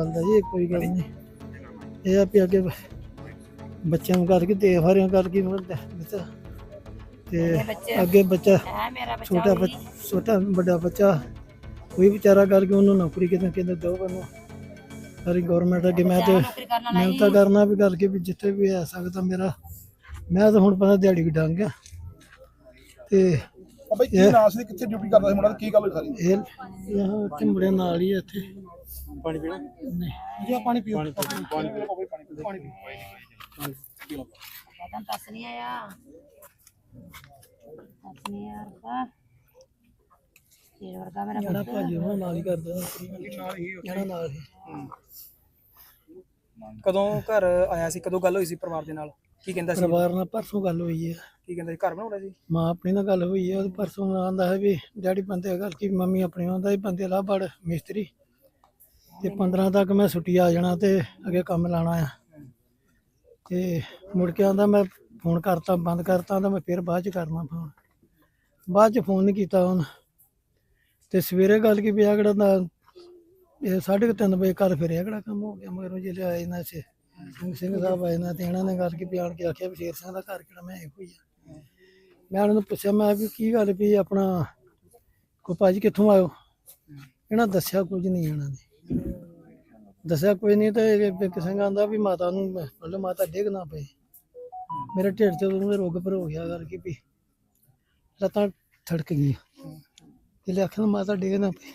ਇਹ ਕੋਈ ਗੱਲ ਨਹੀਂ। ਇਹ ਆ ਵੀ ਅੱਗੇ ਬੱਚਿਆਂ ਨੂੰ ਕਰਕੇ ਤੇ ਹਰਿਆਂ ਕਰਕੇ ਦਿੱਤਾ ਤੇ ਅੱਗੇ ਬੱਚਾ। ਹੈ ਮੇਰਾ ਬੱਚਾ ਛੋਟਾ। ਬੱਚਾ ਛੋਟਾ ਵੱਡਾ ਬੱਚਾ ਕੋਈ ਵਿਚਾਰਾ ਕਰਕੇ ਉਹਨੂੰ ਨੌਕਰੀ ਕਿਤੇ ਕਿਤੇ ਦੋ ਬੰਨੋ ਸਾਰੀ ਗਵਰਨਮੈਂਟ ਅੱਗੇ ਮੈਂ ਤੇ ਮੈਂ ਤਾਂ ਕਰਨਾ ਵੀ ਕਰਕੇ ਵੀ ਜਿੱਥੇ ਵੀ ਆ ਸਕਦਾ ਮੇਰਾ। ਮੈਂ ਤਾਂ ਹੁਣ ਪਤਾ ਦਿਹਾੜੀ ਵੀ ਡੰਗ ਗਿਆ ਤੇ ਆ ਬਈ ਕੀ ਨਾਮ ਸੀ ਕਿੱਥੇ ਡਿਊਟੀ ਕਰਦਾ ਸੀ ਮੁੰਡਾ ਤੇ ਕੀ ਗੱਲ ਹੋਈ ਸਾਰੀ? ਇਹ ਇਹ ਚਿੰਬੜੇ ਨਾਲ ਹੀ ਆ ਇੱਥੇ। ਪਾਣੀ ਪੀਣਾ? ਨਹੀਂ। ਜੀ ਪਾਣੀ ਪੀਓ। ਪਾਣੀ ਪੀਓ ਪਾਣੀ ਪੀਓ। ਪਾਣੀ ਪੀਓ ਮੈਂ ਤਾਂ ਦੱਸ ਨਹੀਂ ਆਇਆ। ਦੱਸ ਨਹੀਂ ਆਇਆ ਰੁਪਾ ਤੇਰੇ ਵਰਗਾ ਮੇਰਾ ਜਿਹੜਾ ਪੁੱਤ। ਭਾਜੀ ਉਹ ਨਾਲ ਹੀ ਕਰਦਾ। ਨਾਲ ਹੀ ਜਿਹੜਾ ਨਾਲ ਹੀ। ਕਦੋਂ ਘਰ ਆਇਆ ਸੀ? ਕਦੋਂ ਗੱਲ ਹੋਈ ਸੀ ਪਰਿਵਾਰ ਦੇ ਨਾਲ? ਕੀ ਕਹਿੰਦਾ ਸੀ? ਪਰਿਵਾਰ ਨਾਲ ਪਰਸੋਂ ਗੱਲ ਹੋਈ ਹੈ। ਕੀ ਕਹਿੰਦਾ ਸੀ? ਘਰ ਬਣਾਉਣਾ ਸੀ? ਮਾਂ ਆਪਣੀ ਨਾਲ ਗੱਲ ਹੋਈ ਹੈ। ਉਹ ਪਰਸੋਂ ਆਂਦਾ ਹੈ ਵੀ ਡੈਡੀ ਬੰਦੇ ਗੱਲ ਕੀ? ਮੰਮੀ ਆਪਣੀ ਆਂਦਾ ਵੀ ਬੰਦੇ ਲਾ ਬੜ ਮਿਸਤਰੀ। ਤੇ 15 ਤੱਕ ਮੈਂ ਛੁੱਟੀ ਆ ਜਾਣਾ ਤੇ ਅੱਗੇ ਕੰਮ ਲਾਣਾ ਆ। ਤੇ ਮੁੜ ਕੇ ਆਂਦਾ ਮੈਂ ਫੋਨ ਕਰਤਾ, ਬੰਦ ਕਰਤਾ ਤਾਂ ਮੈਂ ਫਿਰ ਬਾਅਦ ਚ ਕਰਨਾ ਫੋਨ। ਬਾਅਦ ਚ ਫੋਨ ਨਹੀਂ ਕੀਤਾ ਉਹਨ। ਤੇ ਸਵੇਰੇ ਗੱਲ ਕੀ ਪਿਆ ਕਿਹੜਾ ਦਾ ਇਹ ਸਾਢੇ ਕੁ ਤਿੰਨ ਵਜੇ ਘਰ ਫਿਰਿਆ ਕਿਹੜਾ ਕੰਮ ਹੋ ਗਿਆ, ਮਗਰੋਂ ਜਿਹੜੇ ਆਏ ਨਾ ਚ, ਸਿੰਘ ਸਿੰਘ ਸਾਹਿਬ ਆਏ ਨਾ ਤੇ ਇਹਨਾਂ ਨੇ ਗੱਲ ਕੀ ਪਿਆਣ ਕੇ ਆਖਿਆ ਵੀ ਸ਼ੇਰ ਸਿੰਘ ਦਾ ਘਰ ਕਿਹੜਾ, ਮੈਂ ਇਹੋ ਹੀ ਆ। ਮੈਂ ਉਹਨਾਂ ਨੂੰ ਪੁੱਛਿਆ, ਮੈਂ ਵੀ ਕੀ ਗੱਲ ਵੀ ਆਪਣਾ ਕੋ ਭਾਜੀ ਕਿੱਥੋਂ ਆਇਓ? ਇਹਨਾਂ ਦੱਸਿਆ ਕੁਝ ਨਹੀਂ ਇਹਨਾਂ ਨੇ। ਦੱਸਿਆ ਕੋਈ ਨਹੀਂ ਤੇ ਕਿਸੇ ਆਂਦਾ ਵੀ ਮਾਤਾ ਨੂੰ ਮਤਲਬ ਮਾਤਾ ਡਿੱਗ ਨਾ ਪਏ। ਮੇਰੇ ਢਿੱਡ ਤੇ ਉਹਨੂੰ ਰੋਗ ਪਰ ਹੋ ਗਿਆ ਕਰਕੇ ਵੀ ਲੱਤਾਂ ਥੜਕ ਗਈਆਂ। ਇਹਲੇ ਆਖਣ ਮਾਤਾ ਡਿੱਗ ਨਾ ਪਈ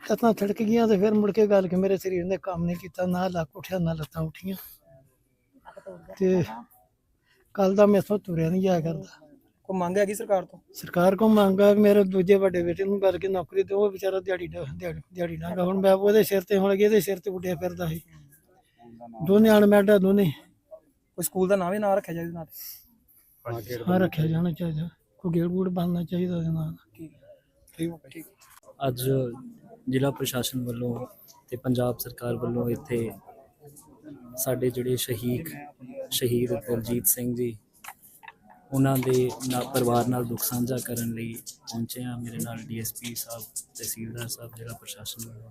ਲੱਤਾਂ ਥੜਕ ਗਈਆਂ ਤੇ ਫਿਰ ਮੁੜ ਕੇ ਗੱਲ ਕਿ ਮੇਰੇ ਸਰੀਰ ਨੇ ਕੰਮ ਨਹੀਂ ਕੀਤਾ ਨਾ ਲੱਕ ਉੱਠਿਆ ਨਾ ਲੱਤਾਂ ਉੱਠੀਆਂ। ਤੇ ਕੱਲ ਦਾ ਮੈਥੋਂ ਤੁਰਿਆ ਨਹੀਂ ਜਾਇਆ ਕਰਦਾ। ਕੋਈ ਮੰਗ ਹੈਗੀ ਸਰਕਾਰ ਤੋਂ? ਸਰਕਾਰ ਕੋ ਮੰਗਾ ਵੀ ਮੇਰੇ ਦੂਜੇ ਵੱਡੇ ਬੇਟੇ ਨੂੰ ਕਰਕੇ ਨੌਕਰੀ ਤੇ ਉਹ ਵਿਚਾਰਾ ਦਿਹਾੜੀ ਡਾ- ਦਿਹਾੜੀ ਦਿਹਾੜੀ ਨਾਗਾ ਹੁਣ ਮੈਂ ਉਹਦੇ ਸਿਰ ਤੇ ਹੁਣ ਇਹਦੇ ਸਿਰ ਤੇ ਉੱਡਿਆ ਫਿਰਦਾ ਸੀ। ਦੋਨੇ ਅਣਮੈਡਾ ਦੋਨੇ। ਕੋਈ ਸਕੂਲ ਦਾ ਨਾਮ ਹੀ ਨਾ ਰੱਖਿਆ ਜਾਵੇ ਨਾਲ? ਹਾਂ ਰੱਖਿਆ ਜਾਣਾ ਚਾਹੀਦਾ। ਕੋਈ ਗੇੜ ਗੂੜ ਬਣਨਾ ਚਾਹੀਦਾ ਉਹਦੇ ਨਾਲ। ਠੀਕ ਠੀਕ ਠੀਕ ਅੱਜ ਜ਼ਿਲ੍ਹਾ ਪ੍ਰਸ਼ਾਸਨ ਵੱਲੋਂ ਤੇ ਪੰਜਾਬ ਸਰਕਾਰ ਵੱਲੋਂ ਇੱਥੇ ਸਾਡੇ ਜਿਹੜੇ ਸ਼ਹੀਦ ਸ਼ਹੀਦ ਦਲਜੀਤ ਸਿੰਘ ਜੀ ਉਹਨਾਂ ਦੇ ਨਾਲ ਪਰਿਵਾਰ ਨਾਲ ਦੁੱਖ ਸਾਂਝਾ ਕਰਨ ਲਈ ਪਹੁੰਚੇ ਆ ਮੇਰੇ ਨਾਲ ਡੀਐਸਪੀ ਸਾਹਿਬ, ਤਹਿਸੀਲਦਾਰ ਸਾਹਿਬ ਜਿਹੜਾ ਪ੍ਰਸ਼ਾਸਨ ਵੱਲੋਂ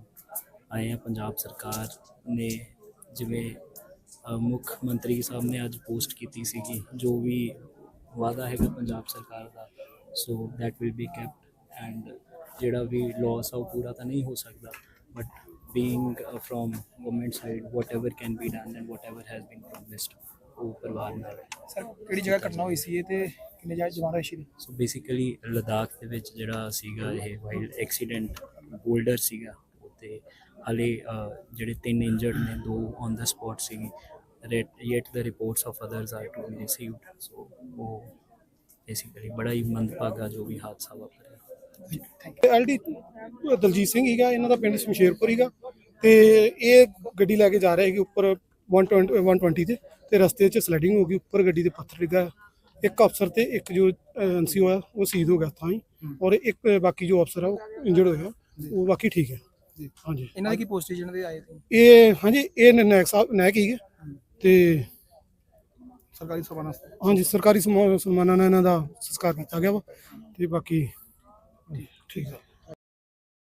ਆਏ ਆ ਪੰਜਾਬ ਸਰਕਾਰ ਨੇ ਜਿਵੇਂ ਮੁੱਖ ਮੰਤਰੀ ਸਾਹਿਬ ਨੇ ਅੱਜ ਪੋਸਟ ਕੀਤੀ ਸੀਗੀ, ਜੋ ਵੀ ਵਾਅਦਾ ਹੈਗਾ ਪੰਜਾਬ ਸਰਕਾਰ ਦਾ, so that will be kept and ਜਿਹੜਾ ਵੀ ਲਾਸ ਆ ਉਹ ਪੂਰਾ ਤਾਂ ਨਹੀਂ ਹੋ ਸਕਦਾ but being from government side whatever can be done and whatever has been promised ਉਹ ਪਰਿਵਾਰ ਨਾਲ ਹੈ। ਸਰ ਕਿਹੜੀ ਜਗ੍ਹਾ ਘਟਨਾ ਹੋਈ ਸੀ ਇਹ ਤੇ ਕਿੰਨੇ ਜਾਇ ਜਵਾਨ ਰਹੇ ਸੀ ਸੋ ਬੇਸਿਕਲੀ ਲਦਾਖ ਦੇ ਵਿੱਚ ਜਿਹੜਾ ਸੀਗਾ ਇਹ ਵਾਈਲਡ ਐਕਸੀਡੈਂਟ ਬੋਲਡਰ ਸੀਗਾ ਤੇ ਹਲੇ ਜਿਹੜੇ ਤਿੰਨ ਇੰਜਰਡ ਨੇ ਦੋ ਔਨ ਦਾ ਸਪੌਟ ਸੀਗੀ। ਯet the reports of others are to be received. So ਉਹ ਬੇਸਿਕਲੀ ਬੜਾ ਹੀ ਮੰਦਭਾਗਾ ਜੋ ਵੀ ਹਾਦਸਾ ਵਾਪਰਿਆ। ਐਲਡੀ ਦਲਜੀਤ ਸਿੰਘ ਹੀਗਾ ਇਹਨਾਂ ਦਾ ਪਿੰਡ ਸ਼ਮਸ਼ੇਰਪੁਰ ਹੀਗਾ। ਤੇ ਇਹ ਗੱਡੀ ਲੈ ਕੇ ਜਾ ਰਿਹਾ ਸੀ ਉੱਪਰ 120 120 ਤੇ ਤੇ ਰਸਤੇ 'ਚ ਸਲਾਈਡਿੰਗ ਹੋ ਗਈ ਉੱਪਰ ਗੱਡੀ ਦੇ ਪੱਥਰ ਡਿੱਗਾ ਇੱਕ ਅਫਸਰ ਤੇ ਇੱਕ ਜੋ ਐਨਸੀ ਹੋਇਆ ਉਹ ਸ਼ਹੀਦ ਹੋ ਗਿਆ ਤਾਂ ਹੀ। ਔਰ ਇੱਕ ਬਾਕੀ ਜੋ ਅਫਸਰ ਆ ਉਹ ਇੰਜਰਡ ਹੋਇਆ। ਉਹ ਬਾਕੀ ਠੀਕ ਹੈ। ਹਾਂਜੀ। ਇਹਨਾਂ ਦੀ ਕੀ ਪੋਸਟ ਜਿਹਨਾਂ ਦੇ ਆਏ ਸੀ? ਇਹ ਹਾਂਜੀ ਇਹ ਨਾਇਕ ਸਾਹਿਬ ਨਾਇਕ ਹੀਗੇ ਤੇ ਸਰਕਾਰੀ ਹਾਂਜੀ ਸਨਮਾਨਾਂ ਨਾਲ ਇਹਨਾਂ ਦਾ ਸੰਸਕਾਰ ਕੀਤਾ ਗਿਆ ਵਾ। ਤੇ ਬਾਕੀ ਠੀਕ ਹੈ।